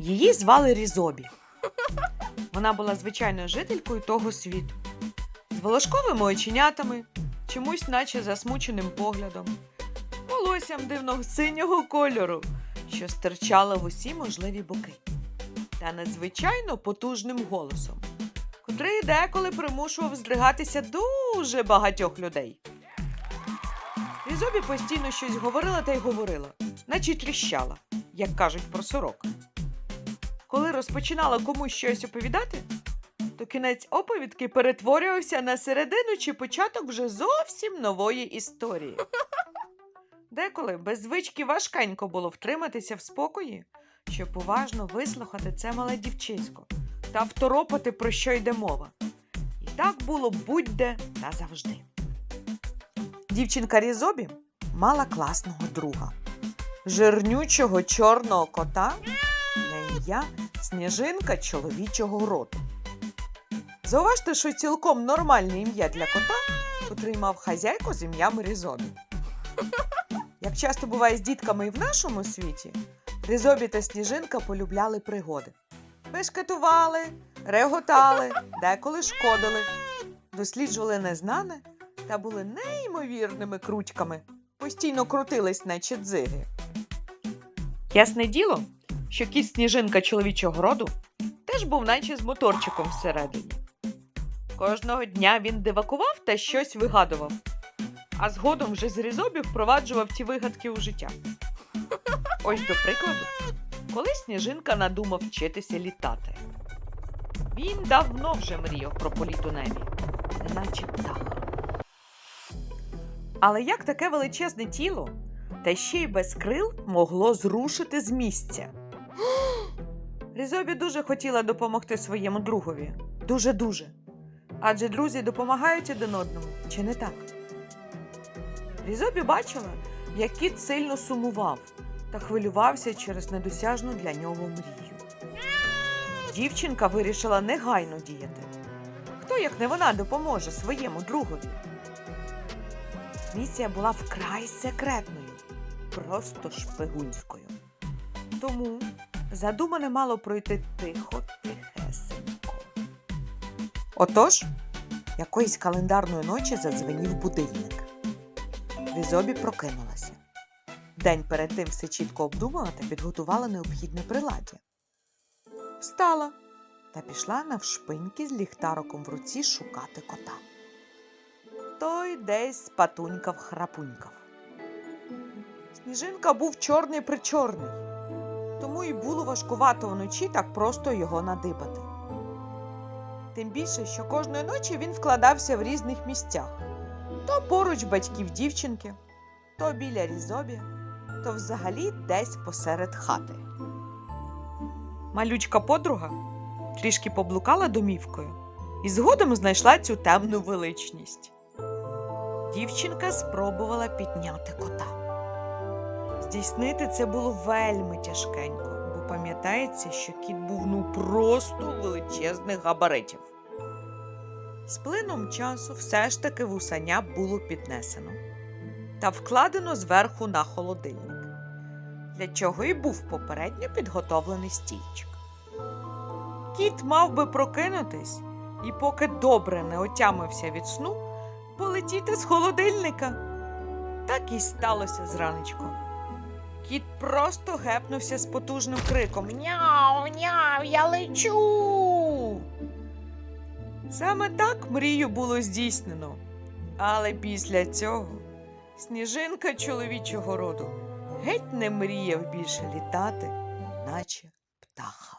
Її звали Різобі. Вона була звичайною жителькою того світу, з волошковими оченятами, чомусь наче засмученим поглядом, волоссям дивного синього кольору, що стирчало в усі можливі боки, та надзвичайно потужним голосом, котрий деколи примушував здригатися дуже багатьох людей. Різобі постійно щось говорила та й говорила, наче тріщала, як кажуть про сорок. Коли розпочинала комусь щось оповідати, то кінець оповідки перетворювався на середину чи початок вже зовсім нової історії. Деколи без звички важкенько було втриматися в спокої, щоб уважно вислухати це мале дівчисько та второпати, про що йде мова. І так було будь-де та завжди. Дівчинка Різобі мала класного друга, жирнючого чорного кота на ім'я Сніжинка чоловічого роду. Зауважте, що цілком нормальне ім'я для кота, котрий мав хазяйку з ім'ям Різобі. Як часто буває з дітками і в нашому світі, Різобі та Сніжинка полюбляли пригоди. Бешкетували, реготали, деколи шкодили, досліджували незнане та були неймовірними крутьками, постійно крутились, наче дзиги. Ясне діло, що кіт сніжинка чоловічого роду теж був наче з моторчиком всередині. Кожного дня він дивакував та щось вигадував, а згодом вже з різобі впроваджував ті вигадки у життя. Ось до прикладу, коли сніжинка надумав вчитися літати. Він давно вже мріяв про політ у небі, неначе птах. Але як таке величезне тіло, та ще й без крил могло зрушити з місця? Різобі дуже хотіла допомогти своєму другові. Дуже-дуже. Адже друзі допомагають один одному, чи не так? Різобі бачила, як кіт сильно сумував та хвилювався через недосяжну для нього мрію. Дівчинка вирішила негайно діяти. Хто, як не вона, допоможе своєму другові? Місія була вкрай секретною, просто шпигунською. Тому задумане мало пройти тихо, тихесенько. Отож, якоїсь календарної ночі задзвенів будильник. Різобі прокинулася. День перед тим все чітко обдумала та підготувала необхідне приладдя. Встала та пішла навшпиньки з ліхтариком в руці шукати кота. Той десь патунькав храпунькав. Сніжинка був чорний причорний, тому і було важкувато вночі так просто його надибати. Тим більше, що кожної ночі він вкладався в різних місцях то поруч батьків дівчинки, то біля різобі, то взагалі десь посеред хати. Малючка подруга трішки поблукала домівкою і згодом знайшла цю темну величність. Дівчинка спробувала підняти кота. Здійснити це було вельми тяжкенько, бо пам'ятається, що кіт був ну просто величезних габаритів. З плином часу все ж таки вусаня було піднесено та вкладено зверху на холодильник, для чого і був попередньо підготовлений стільчик. Кіт мав би прокинутись і, поки добре не отямився від сну, полетіти з холодильника. Так і сталося зранечко. Кіт просто гепнувся з потужним криком Няу, няу, я лечу. Саме так мрію було здійснено. Але після цього сніжинка чоловічого роду геть не мріяв більше літати, наче птаха.